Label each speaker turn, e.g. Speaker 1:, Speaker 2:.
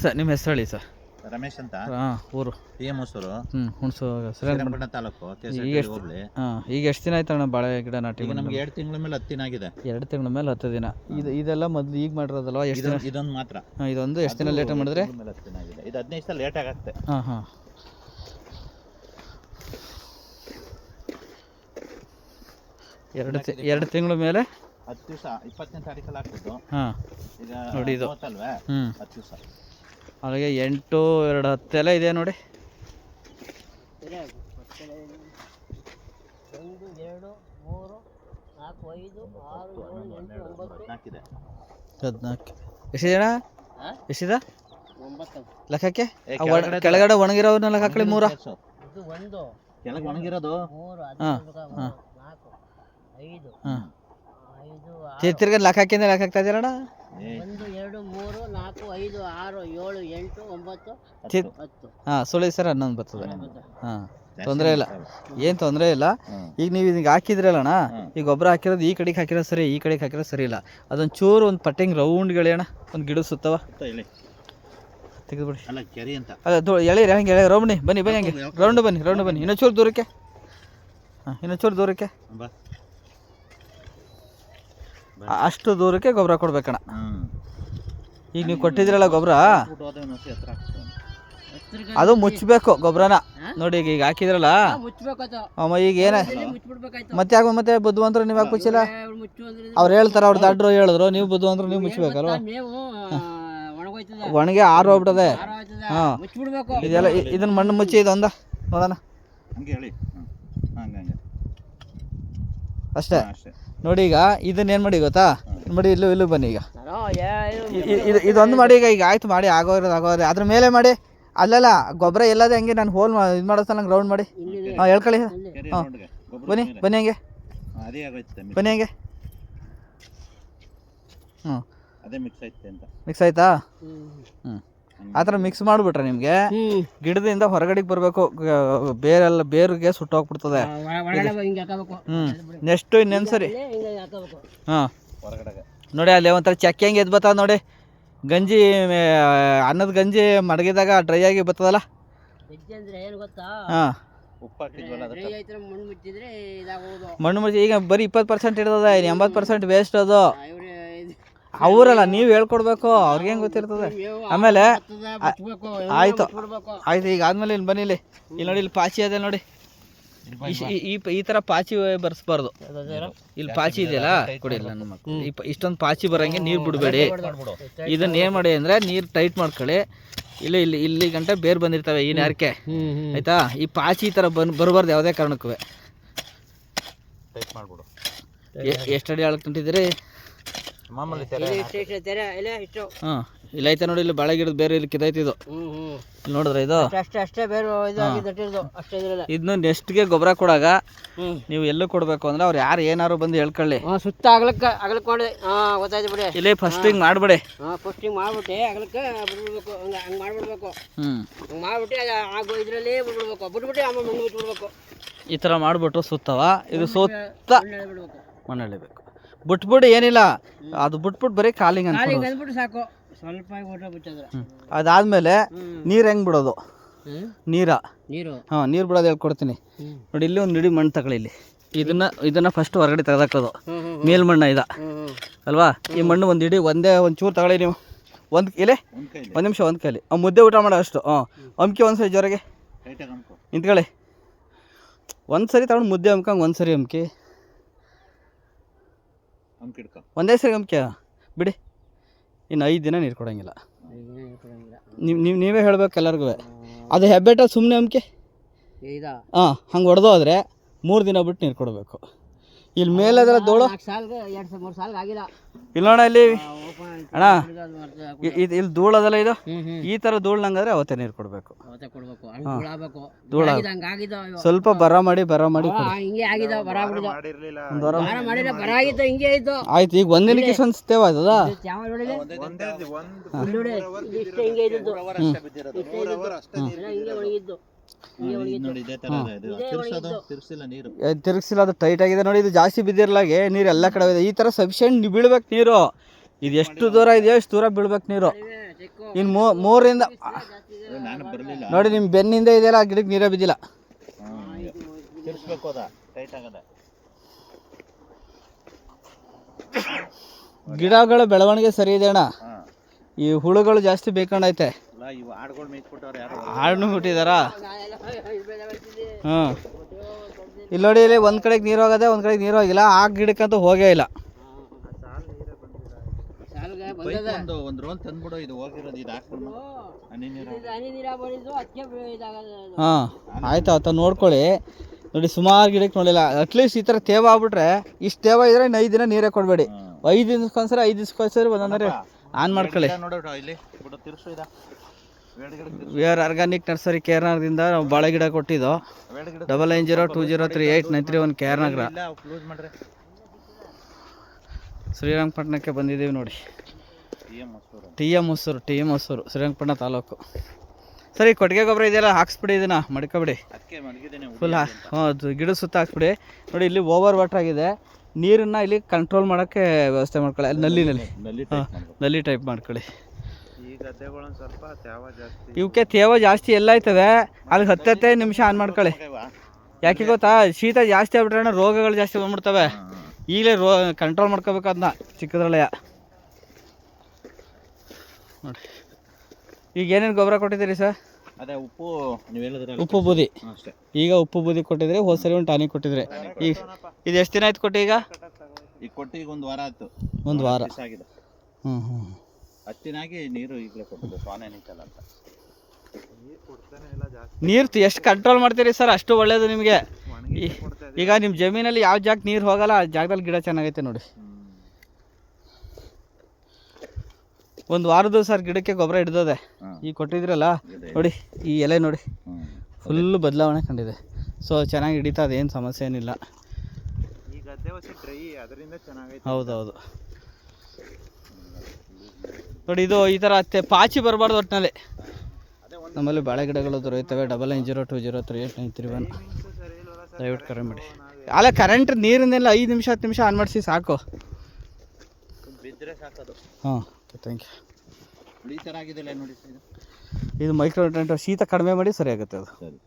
Speaker 1: Sir ನಿಮ್ಮ ಹೆಸರು ಹೇಳಿ ಸರ್.
Speaker 2: ರಮೇಶ್ ಅಂತ?
Speaker 1: ಹಾಂ ಊರು.
Speaker 2: ಪಿ ಎಂ ಹೊಸೂರು
Speaker 1: ಹ್ಞೂ ಹುಣಸು
Speaker 2: ಶ್ರೀರಂಗಪಟ್ಟಣ ತಾಲೂಕು
Speaker 1: ಈಗ ಎಷ್ಟು
Speaker 2: ಹೋಗ್ಲಿ
Speaker 1: ಹಾಂ ಈಗ ಎಷ್ಟು ದಿನ ಆಯ್ತು ಅಣ್ಣ ಬಾಳೆ ಗಿಡ ನಾಟಿ
Speaker 2: ಈಗ? ನಮ್ಗೆ ಎರಡು ತಿಂಗಳ ಮೇಲೆ ಹತ್ತು ದಿನ ಆಗಿದೆ.
Speaker 1: ಎರಡು ತಿಂಗಳ ಮೇಲೆ ಹತ್ತು ದಿನ. ಇದು ಇದೆಲ್ಲ ಮೊದಲು ಈಗ ಮಾಡಿರೋದಲ್ವಾ? ಎಷ್ಟು ದಿನ
Speaker 2: ಇದೊಂದು ಮಾತ್ರ.
Speaker 1: ಹಾಂ ಇದೊಂದು ಎಷ್ಟು ದಿನ ಲೇಟ್ ಮಾಡಿದ್ರೆ?
Speaker 2: ಹತ್ತು ದಿನ ಆಗಿದೆ. ಇದು ಹದಿನೈದು ದಿವಸ ಲೇಟ್ ಆಗುತ್ತೆ.
Speaker 1: ಹಾಂ ಹಾಂ. ಎರಡು ಎರಡು ತಿಂಗಳ ಮೇಲೆ?
Speaker 2: ಹತ್ತು ದಿವಸ ಇಪ್ಪತ್ತನೇ ತಾರೀಕಲ್ಲಿ ಆಗ್ತಿದ್ದು.
Speaker 1: ಹಾಂ.
Speaker 2: ಈಗ
Speaker 1: ನೋಡಿ ಇದು.
Speaker 2: ಹತ್ತು ದಿವಸ.
Speaker 1: ಅಲ್ಲಿಗೆ ಎಂಟು ಎರಡು ಹತ್ತೆಲ್ಲ ಇದೆ ನೋಡಿ.
Speaker 3: ಒಂದು ಎರಡು ಮೂರು ನಾಲ್ಕು ಐದು ಆರು ಏಳು ಎಂಟು ಒಂಬತ್ತು.
Speaker 2: ಹದಿನಾಲ್ಕಿದೆ.
Speaker 1: ಹದಿನಾಲ್ಕು. ಎಷ್ಟಿದೆ ಅಣ್ಣ
Speaker 3: ಹಾ?
Speaker 1: ಎಷ್ಟಿದೆ?
Speaker 3: ಒಂಬತ್ತು.
Speaker 1: ಲೆಕ್ಕಕ್ಕೆ?
Speaker 2: ಕೆಳಗಡೆ
Speaker 1: ಒಣಗಿರೋವನ್ನ ಲೆಕ್ಕ ಹಾಕಲಿ ಮೂರ.
Speaker 2: ಸೇರ್ಸು.
Speaker 3: ಇದು ಒಂದು.
Speaker 2: ಕೆಳಗೆ ಒಣಗಿರೋದು?
Speaker 3: ಮೂರು. ನಾಲ್ಕು ಐದು
Speaker 1: ಹಾಂ.
Speaker 3: ಐದು
Speaker 1: ತಿ- ಲೆಕ್ಕ ಹಾಕಿಂದ ಲೆಕ್ಕ ಹಾಕ್ತಾ ಇದೀರಣ್ಣ?
Speaker 3: ಒಂದು ಐದು ಆರು ಏಳು ಎಂಟು ಒಂಬತ್ತು
Speaker 2: ಹತ್ತು.
Speaker 3: ಹತ್ತು.
Speaker 1: ಹಾಂ ಸುಳಿ ಸರ್ ಹನ್ನೊಂದು ಬರ್ತದೆ. ಹಾ ತೊಂದರೆ ಇಲ್ಲ. ಏನ್ ತೊಂದರೆ ಇಲ್ಲ. ಈಗ ನೀವು ಇದಕ್ಕೆ ಹಾಕಿದ್ರಲ್ಲಣ್ಣ
Speaker 2: ಈಗ
Speaker 1: ಈ ಗೊಬ್ಬರ ಹಾಕಿರೋದು ಈ ಕಡೆಗೆ ಹಾಕಿರೋದು ಸರಿ ಈ ಕಡೆಗೆ ಹಾಕಿರೋ ಸರಿ ಇಲ್ಲ. ಅದೊಂದು ಚೂರು ಒಂದು ಪಟ್ಟಿಂಗ್ ರೌಂಡ್ ಅಣ್ಣ ಒಂದು ಗಿಡ ಸುತ್ತವ. ತೆಗೆದುಬಿಡಿ.
Speaker 2: ಅಲ್ಲ ಕೆರೆ ಅಂತ.
Speaker 1: ಎಳೀರಿ ಹಂಗೆ ಎಳೆ. ರೌಂಡ್ ಬನ್ನಿ ಬನ್ನಿ ಹಂಗೆ. ರೌಂಡ್ ಬನ್ನಿ ರೌಂಡ್ ಬನ್ನಿ. ಇನ್ನೊಂದು ಚೂರು ದೂರಕ್ಕೆ. ಹಾಂ ಚೂರು ದೂರಕ್ಕೆ. ಅಷ್ಟು ದೂರಕ್ಕೆ ಗೊಬ್ಬರ ಕೊಡ್ಬೇಕಣ್ಣ. ಈಗ ನೀವು ಕೊಟ್ಟಿದ್ರಲ್ಲ ಗೊಬ್ಬರ ಅದು ಮುಚ್ಚಬೇಕು ಗೊಬ್ಬರನ ನೋಡಿ ಈಗ ಈಗ ಹಾಕಿದ್ರಲ್ಲ? ಅಮ್ಮ ಈಗ ಏನ? ಮತ್ತೆ ಯಾಕೆ ಮತ್ತೆ ಬುದ್ಧಿವಂತರು ನೀವು ಯಾಕೆ ಮುಚ್ಚಿಲ್ಲ
Speaker 3: ಅವ್ರು ಅಂದ್ರೆ
Speaker 1: ಹೇಳ್ತಾರೆ ಅವ್ರು ದಾಡ್ರು ಹೇಳಿದ್ರು ನೀವು ಬುದ್ಧಿವಂತರು ನೀವು ಮುಚ್ಚಬೇಕಲ್ವ ಒಣಗೆ ಆರು ಹೋಗ್ಬಿಟ್ಟದೆ. ಹಾಂ. ಇದೆಲ್ಲ ಇದನ್ನ ಮಣ್ಣು ಮುಚ್ಚಿ ಇದೊಂದ ನೋಡೋಣ. ಅಷ್ಟೇ. ನೋಡಿ ಈಗ ಇದನ್ನ ಏನು ಮಾಡಿ ಗೊತ್ತಾ? ನೋಡಿ ಮಾಡಿ ಇಲ್ಲೂ ಇಲ್ಲೂ ಬನ್ನಿ ಈಗ. ಇದೊಂದು ಮಾಡಿ ಈಗ ಈಗ ಆಯ್ತು ಮಾಡಿ ಆಗೋರೋದು ಆಗೋದ್ರೆ ಅದ್ರ ಮೇಲೆ ಮಾಡಿ. ಅಲ್ಲಲ್ಲ ಗೊಬ್ಬರ ಎಲ್ಲದೆ ಹಂಗೆ ನಾನು ಹೋಲ್ ಇದು ಮಾಡೋದು ನಂಗೆ ರೌಂಡ್ ಮಾಡಿ. ಹಾಂ ಹೇಳ್ಕೊಳ್ಳಿ. ಹಾಂ. ಬನ್ನಿ ಬನ್ನಿ ಹಂಗೆ. ಬನ್ನಿ ಹಂಗೆ. ಹ್ಞೂ
Speaker 2: ಅದೇ ಮಿಕ್ಸ್ ಐತೆ ಅಂತ.
Speaker 1: ಮಿಕ್ಸ್ ಆಯ್ತಾ?
Speaker 3: ಹ್ಮ್.
Speaker 1: ಹ್ಞೂ ಆ ಥರ ಮಿಕ್ಸ್ ಮಾಡಿಬಿಟ್ರೆ ನಿಮಗೆ
Speaker 3: ಹ್ಮ್.
Speaker 1: ಗಿಡದಿಂದ ಹೊರಗಡೆಗೆ ಬರಬೇಕು. ಬೇರೆಲ್ಲ ಬೇರಿಗೆ ಸುಟ್ಟೋಗ್ಬಿಡ್ತದೆ ಹ್ಞೂ ನೆಕ್ಸ್ಟು ಇನ್ನೊಂದು ಸರಿ
Speaker 3: ಇಲ್ಲೇ ಹಾಕಬೇಕು.
Speaker 1: ಹಾಂ.
Speaker 2: ಹೊರಗಡೆಗೆ.
Speaker 1: ನೋಡಿ ಅಲ್ಲಿ ಒಂಥರ ಚಕ್ಕೆ ಹೆಂಗೆ ಎದ್ದು ಬರ್ತದೆ ನೋಡಿ. ಗಂಜಿ ಅನ್ನದ ಗಂಜಿ ಮಡಗಿದಾಗ ಡ್ರೈ ಆಗಿ ಬರ್ತದಲ್ಲ? ಹಾಂ.
Speaker 3: ಮಣ್ಣು ಮುಚ್ಚಿದ್ರೆ ಇದಾಗೋದು.
Speaker 1: ಮಣ್ಣು ಮುಚ್ಚಿ ಈಗ ಬರೀ ಇಪ್ಪತ್ತು ಪರ್ಸೆಂಟ್ ಇರ್ತದೆ ಇನ್ನು ಎಂಬತ್ತು ಪರ್ಸೆಂಟ್ ವೇಸ್ಟ್ ಅದು. ಅವರಲ್ಲ ನೀವು ಹೇಳ್ಕೊಡ್ಬೇಕು ಅವ್ರಿಗೆ ಹೆಂಗೆ ಗೊತ್ತಿರ್ತದೆ? ಆಮೇಲೆ ಆಯ್ತು. ಆಯ್ತು ಈಗ ಆದ್ಮೇಲೆ ಇಲ್ಲಿ ಬನ್ನಿ ಇಲ್ಲಿ. ಇಲ್ಲಿ ನೋಡಿ ಇಲ್ಲಿ ಪಾಚಿ ಅದೇ ನೋಡಿ. ಈ- ಈ ಈ ಥರ ಪಾಚಿ ಬರ್ಸ್ಬಾರ್ದು. ಇಲ್ಲಿ ಪಾಚಿ ಇದೆಯಲ್ಲ? ಕೊಡಿ ಇಲ್ಲ ನನ್ನ ಮಕ್ಕಳು ಈ ಪ- ಇಷ್ಟೊಂದು ಪಾಚಿ ಬರಂಗೆ ನೀರು ಬಿಡಬೇಡಿ. ಇದನ್ನ ಏನ್ ಮಾಡಿ ಅಂದ್ರೆ ನೀರು ಟೈಟ್ ಮಾಡ್ಕೊಳ್ಳಿ. ಇಲ್ಲ ಇಲ್ಲಿ ಇಲ್ಲಿ ಗಂಟೆ ಬೇರ್ ಬಂದಿರ್ತವೆ ಈ
Speaker 3: ಹ್ಮ್.
Speaker 1: ಆಯ್ತಾ? ಈ ಪಾಚಿ ಈ ಥರ ಬನ್ ಬರಬಾರ್ದು ಯಾವುದೇ ಕಾರಣಕ್ಕೂ.
Speaker 2: ಟೈಟ್ ಮಾಡ್ಬಿಡು.
Speaker 1: ಎಷ್ಟು ಅಡಿ ಆಳಕ್ಕೆ ನಿಂತಿದ್ದೀರಿ
Speaker 2: ಮಾಮೂಲಿ
Speaker 3: ಇಲ್ಲಿ ತೆರೆ
Speaker 1: ಹಾಂ ಐತೆ ನೋಡಿ ಇಲ್ಲಿ ಬಾಳೆ ಗಿಡದ ಬೇರೆ ಇಲ್ಲಿ ಕಿದೈತಿ ಇದು. ಇಲ್ಲಿ ನೋಡಿದ್ರೆ ಇದು?
Speaker 3: ಅಷ್ಟೇ ಅಷ್ಟೇ ಬೇರೆ ಇದು ಆಗಿ ದಟ್ಟಿರೋದು ಅಷ್ಟೇ ಇದ್ರಲ್ಲ.
Speaker 1: ಇದನ್ನು ನೆಕ್ಸ್ಟ್ಗೆ ಗೊಬ್ಬರ ಕೊಡಾಗ ನೀವು ಎಲ್ಲೂ ಕೊಡಬೇಕು ಅಂದ್ರೆ ಅವ್ರು ಯಾರು ಏನಾರು ಬಂದು ಹೇಳ್ಕೊಳ್ಳಿ.
Speaker 3: ಸುತ್ತ ಅಗಲಕ್ಕೆ ಅಗಲಕ್ಕೆ ಮಾಡಿ ಹಾ ಗೊತ್ತಾಯ್ತು ಬಿಡಿ.
Speaker 1: ಇಲ್ಲಿ ಫಸ್ಟಿಂಗ್ ಮಾಡಿಬಿಡಿ.
Speaker 3: ಹಾ ಫಸ್ಟಿಂಗ್ ಮಾಡ್ಬಿಟ್ಟು ಅಗಲಕ್ಕೆ ಬಿಡ್ಬಿಡ್ಬೇಕು ಹಂಗೆ ಹಂಗೆ ಮಾಡ್ಬಿಡ್ಬೇಕು.
Speaker 1: ಹ್ಞೂ
Speaker 3: ಹಂಗೆ ಮಾಡ್ಬಿಟ್ಟು ಅದು ಆಗೋ ಇದರಲ್ಲಿ ಬಿಡ್ಬಿಡ್ಬೇಕು ಬಿಟ್ಬಿಟ್ಟು ಆಮೇಲೆ ಮಣ್ಣು ಬಿಟ್ಬಿಡ್ಬೇಕು.
Speaker 1: ಈ ತರ ಮಾಡಿಬಿಟ್ಟು ಸುತ್ತವ. ಇದು ಸುತ್ತ
Speaker 3: ಮಣ್ಣು
Speaker 1: ಬಿಟ್ಬಿಟ್ಟು ಏನಿಲ್ಲ. ಅದು ಬಿಟ್ಬಿಟ್ಟು ಬರೀ ಕಾಲಿಂಗ್
Speaker 3: ಅಂತ
Speaker 1: ಅನ್ಕೊಂಡು
Speaker 3: ಅಂದ್ಬಿಟ್ಟು ಸಾಕು. ಸ್ವಲ್ಪ ಊಟ ಬಿಟ್ಟದ್ರೆ.
Speaker 1: ಅದಾದಮೇಲೆ ನೀರು ಹೆಂಗೆ ಬಿಡೋದು? ನೀರ?
Speaker 3: ನೀರು.
Speaker 1: ಹಾಂ ನೀರು ಬಿಡೋದು ಹೇಳ್ಕೊಡ್ತೀನಿ ನೋಡಿ ಇಲ್ಲಿ ಒಂದು ನಿಡಿ ಮಣ್ಣು ತಗೊಳ್ಳಿ ಇಲ್ಲಿ. ಇದನ್ನ ಇದನ್ನ ಫಸ್ಟ್ ಹೊರಗಡೆ ತೆಗೆದಾಕೋದು ಮೇಲ್ಮಣ್ಣ ಇದ. ಅಲ್ವಾ? ಈ ಮಣ್ಣು ಒಂದು ಇಡೀ ಒಂದೇ ಒಂದು ಚೂರು ತಗೊಳ್ಳಿ ನೀವು. ಒಂದು ಇಲ್ಲೇ
Speaker 2: ಒಂದ್ ಕೈಲಿ.
Speaker 1: ಒಂದು ನಿಮಿಷ ಒಂದು ಕೈಲಿ. ಆ ಮುದ್ದೆ ಊಟ ಮಾಡೋ ಅಷ್ಟು. ಹಾಂ. ಅಮ್ಕಿ ಒಂದು ಸರಿ ಜೋರಾಗೆ. ನಿಂತ್ಕೊಳ್ಳಿ. ಒಂದು ಸರಿ ತಗೊಂಡು ಮುದ್ದೆ ಅಮ್ಕಂಗೆ ಒಂದು ಸರಿ ಅಮ್ಕಿ. ಒಂದೇ ಸರಿ ಗಮಕ ಬಿಡಿ. ಇನ್ನು ಐದು ದಿನ ನೀರು ಕೊಡೋಂಗಿಲ್ಲ.
Speaker 3: ಕೊಡಂಗಿಲ್ಲ.
Speaker 1: ನೀವು ನೀವು ನೀವೇ ಹೇಳ್ಬೇಕು ಎಲ್ಲರಿಗೂ ಅದು ಹೆಬ್ಬೆಟ ಸುಮ್ಮನೆ ಅಮ್ಕೆ ಹಾಂ ಹಂಗೆ ಹೊಡೆದೋದ್ರೆ ಮೂರು ದಿನ ಬಿಟ್ಟು ನೀರು ಕೊಡಬೇಕು. ಇಲ್ಲಿ ಮೇಲೆ ಅದರ ದೋಳು. ಇಲ್ಲಿ. ನೋಡ ಇಲ್ಲಿ ಅಣ್ಣ ಇದು ಇಲ್ಲಿ ಧೂಳದಲ್ಲ ಇದು?
Speaker 3: ಹ್ಮ್ ಹ್ಮ್.
Speaker 1: ಈ ತರ ಧೂಳು ನಂಗಾದ್ರೆ ಅವತ್ತೆ ನೀರು ಕೊಡಬೇಕು. ಧೂಳ. ಸ್ವಲ್ಪ ಬರ ಮಾಡಿ ಬರ ಮಾಡಿ ಆಯ್ತು ಈಗ ಒಂದಿನಕ್ಕೆ ದಿನಕ್ಕೆ ಅನ್ಸ್ತೇವ ಅದದ
Speaker 3: ಇದು ಇದು ಹಿಂಗೆ
Speaker 1: ತಿರುಗಿಸಿಲ್ಲ ಅದು ಟೈಟ್ ಆಗಿದೆ ನೋಡಿ ಇದು ಜಾಸ್ತಿ ಬಿದ್ದಿರ್ಲಾಗೆ ನೀರು ಎಲ್ಲ ಕಡೆ ಇದೆ ಈ ತರ ಸಫಿಷಿಯೆಂಟ್ ಬೀಳ್ಬೇಕು ನೀರು. ಇದು ಎಷ್ಟು ದೂರ ಇದೆಯೋ ಎಷ್ಟು ದೂರ ಬೀಳ್ಬೇಕು ನೀರು. ಇನ್ ಮೂರಿಂದ ಮೂರರಿಂದ
Speaker 2: ನಾನು ಬರಲಿಲ್ಲ.
Speaker 1: ನೋಡಿ ನಿಮ್ಮ ಬೆನ್ನಿಂದ ಇದೆಯಲ್ಲ ಆ ಗಿಡಕ್ಕೆ ನೀರೇ ಬಿದ್ದಿಲ್ಲ.
Speaker 2: ತಿರ್ಸ್ಬೇಕು ಅದ ಟೈಟ್ ಆಗದ.
Speaker 1: ಗಿಡಗಳ ಬೆಳವಣಿಗೆ ಸರಿ ಇದೆ ಅಣ್ಣ. ಈ ಹುಳುಗಳು ಜಾಸ್ತಿ ಬೇಕಂಡೈತೆ
Speaker 2: ಅಲ್ಲ ಇವು ಆಡ್ಗಳು ಮೇಯ್ಸ್ಬಿಟ್ಟವ್ರು ಯಾರು
Speaker 1: ಹಾಳನ್ನು ಬಿಟ್ಟಿದಾರಾ ಹಾಂ ಇಲ್ಲಿ ನೋಡಿ ಇಲ್ಲಿ ಒಂದು ಕಡೆಗೆ ನೀರು ಹೋಗದೆ ಒಂದು ಕಡೆಗೆ ನೀರು ಹೋಗಿಲ್ಲ. ಆ ಗಿಡಕ್ಕಂತೂ ಹೋಗೇ ಇಲ್ಲ. ಹಾಂ ಆಯ್ತು ಆತ ನೋಡ್ಕೊಳ್ಳಿ. ನೋಡಿ ಸುಮಾರು ಗಿಡಕ್ಕೆ ನೋಡಿಲ್ಲ ಅಟ್ಲೀಸ್ಟ್ ಈ ಥರ ತೇವ ಆಗ್ಬಿಟ್ರೆ ಇಷ್ಟು ತೇವ ಇದ್ರೆ ಇನ್ನು ಐದು ದಿನ ನೀರೇ ಕೊಡಬೇಡಿ. ಐದು ದಿನಕ್ಕೊಂದ್ಸರಿ ಐದು ದಿವಸಕ್ಕೊಂದ್ಸರಿ ಒಂದೊಂದರೆ ಆನ್ ಮಾಡ್ಕೊಳ್ಳಿ. ವಿ ಆರ್ ಆರ್ಗಾನಿಕ್ ನರ್ಸರಿ ಕೇರ್ನಾಗದಿಂದ ನಾವು ಬಾಳೆ ಗಿಡ ಕೊಟ್ಟಿದ್ದು. Double nine zero two zero three eight nine three one ಕೇರ್ನಗರ ಶ್ರೀರಂಗಪಟ್ಟಣಕ್ಕೆ ಬಂದಿದ್ದೀವಿ ನೋಡಿ. T M Hosur T M Hosur Srirangapatna taluk. ಸರಿ ಕೊಟ್ಟಿಗೆ ಗೊಬ್ಬರ ಇದೆಯಲ್ಲ ಹಾಕ್ಸ್ಬಿಡಿ ಇದನ್ನ ಮಡ್ಕೊಬಿಡಿ. ಫುಲ್ ಹ್ಞೂ ಅದು ಗಿಡ ಸುತ್ತ ಹಾಕ್ಸ್ಬಿಡಿ. ನೋಡಿ ಇಲ್ಲಿ ಓವರ್ ವಾಟರ್ ಆಗಿದೆ. ನೀರನ್ನು ಇಲ್ಲಿ ಕಂಟ್ರೋಲ್ ಮಾಡೋಕ್ಕೆ ವ್ಯವಸ್ಥೆ ಮಾಡ್ಕೊಳ್ಳಿ. ನಲ್ಲಿ ನಲ್ಲಿನಲ್ಲಿ.
Speaker 2: ನಲ್ಲಿ
Speaker 1: ಹಾಂ ನಲ್ಲಿ ಟೈಪ್ ಮಾಡ್ಕೊಳ್ಳಿ.
Speaker 2: ಗದ್ದೆಗಳೊಂದು ಸ್ವಲ್ಪ ತ್ಯಾವ ಜಾಸ್ತಿ
Speaker 1: ಇವಕ್ಕೆ ತೇವ ಜಾಸ್ತಿ ಎಲ್ಲ ಆಯ್ತದೆ. ಅಲ್ಲಿ ಹತ್ತೈದು ನಿಮಿಷ ಆನ್ ಮಾಡ್ಕೊಳ್ಳಿ. ಯಾಕೆ ಗೊತ್ತಾ? ಶೀತ ಜಾಸ್ತಿ ಆಗ್ಬಿಟ್ರೆ ರೋಗಗಳು ಜಾಸ್ತಿ ಬಂದ್ಬಿಡ್ತವೆ. ಈಗಲೇ ರೋ ಕಂಟ್ರೋಲ್ ಮಾಡ್ಕೋಬೇಕು ಅದನ್ನ ಚಿಕ್ಕದ್ರಳೆಯ ನೋಡಿ. ಈಗ ಏನೇನು ಗೊಬ್ಬರ ಕೊಟ್ಟಿದ್ದೀರಿ ಸರ್?
Speaker 2: ಅದೇ ಉಪ್ಪು ನೀವು
Speaker 1: ಉಪ್ಪು ಬೂದಿ.
Speaker 2: ಅಷ್ಟೇ.
Speaker 1: ಈಗ ಉಪ್ಪು ಬೂದಿ ಕೊಟ್ಟಿದ್ರೆ ಹೋದ ಸರಿ ಒಂದು ಟಾನಿಕ್ ಕೊಟ್ಟಿದ್ರೆ. ಈಗ ಇದು ಎಷ್ಟು ದಿನ ಆಯ್ತು ಕೊಟ್ಟು ಈಗ?
Speaker 2: ಈಗ ಕೊಟ್ಟು ಈಗ ಒಂದು ವಾರ ಆಯ್ತು.
Speaker 1: ಒಂದು ವಾರ.
Speaker 2: ಆಗಿದೆ.
Speaker 1: ಹ್ಞೂ ಹ್ಞೂ
Speaker 2: ಹತ್ತಿನಾಗಿ ನೀರು ಈಗಲೇ ಕೊಡ್ತೀವಿ ಸ್ವಾನೆ ನಿಂತಲ್ಲ ಅಂತ.
Speaker 1: ನೀರು ಎಷ್ಟು ಕಂಟ್ರೋಲ್ ಮಾಡ್ತೀರಿ ಸರ್? ಅಷ್ಟು ಒಳ್ಳೇದು ನಿಮಗೆ. ಈಗ ನಿಮ್ಮ ಜಮೀನಲ್ಲಿ ಯಾವ ಜಾಗ ನೀರು ಹೋಗಲ್ಲ ಆ ಜಾಗದಲ್ಲಿ ಗಿಡ ಚೆನ್ನಾಗೈತೆ ನೋಡಿ. ಒಂದು ವಾರದ ಸರ್ ಗಿಡಕ್ಕೆ ಗೊಬ್ಬರ ಹಿಡ್ದದೆ. ಈಗ ಕೊಟ್ಟಿದ್ರಲ್ಲ ನೋಡಿ ಈ ಎಲೆ ನೋಡಿ. ಫುಲ್ ಬದಲಾವಣೆ ಕಂಡಿದೆ. ಸೊ ಚೆನ್ನಾಗಿ ಹಿಡಿತಾ ಅದೇನು ಸಮಸ್ಯೆ ಏನಿಲ್ಲ. ಹೌದೌದು. ನೋಡಿ ಇದು ಈ ಥರ ಅತ್ತೆ ಪಾಚಿ ಬರಬಾರ್ದು ಒಟ್ಟಿನಲ್ಲಿ ನಮ್ಮಲ್ಲಿ ಬಾಳೆ ಗಿಡಗಳು ದೊರೆಯುತ್ತವೆ double nine zero two zero three eight nine three one ದಯವಿಟ್ಟು ಕರೆ ಮಾಡಿ. ಅಲ್ಲ ಕರೆಂಟ್ ನೀರಿನೆಲ್ಲ ಐದು ನಿಮಿಷ ಹತ್ತು ನಿಮಿಷ ಆನ್ ಮಾಡಿಸಿ ಸಾಕು.
Speaker 2: ಬಿದ್ದರೆ ಸಾಕೋದು.
Speaker 1: ಹಾಂ ಥ್ಯಾಂಕ್ ಯು
Speaker 2: ಈ ಥರ ಆಗಿದೆಲ್ಲ ನೋಡಿ ಇದು.
Speaker 1: ಇದು ಮೈಕ್ರೋ ಶೀತ ಕಡಿಮೆ ಮಾಡಿ ಸರಿ ಆಗುತ್ತೆ ಅದು.
Speaker 2: ಸರಿ.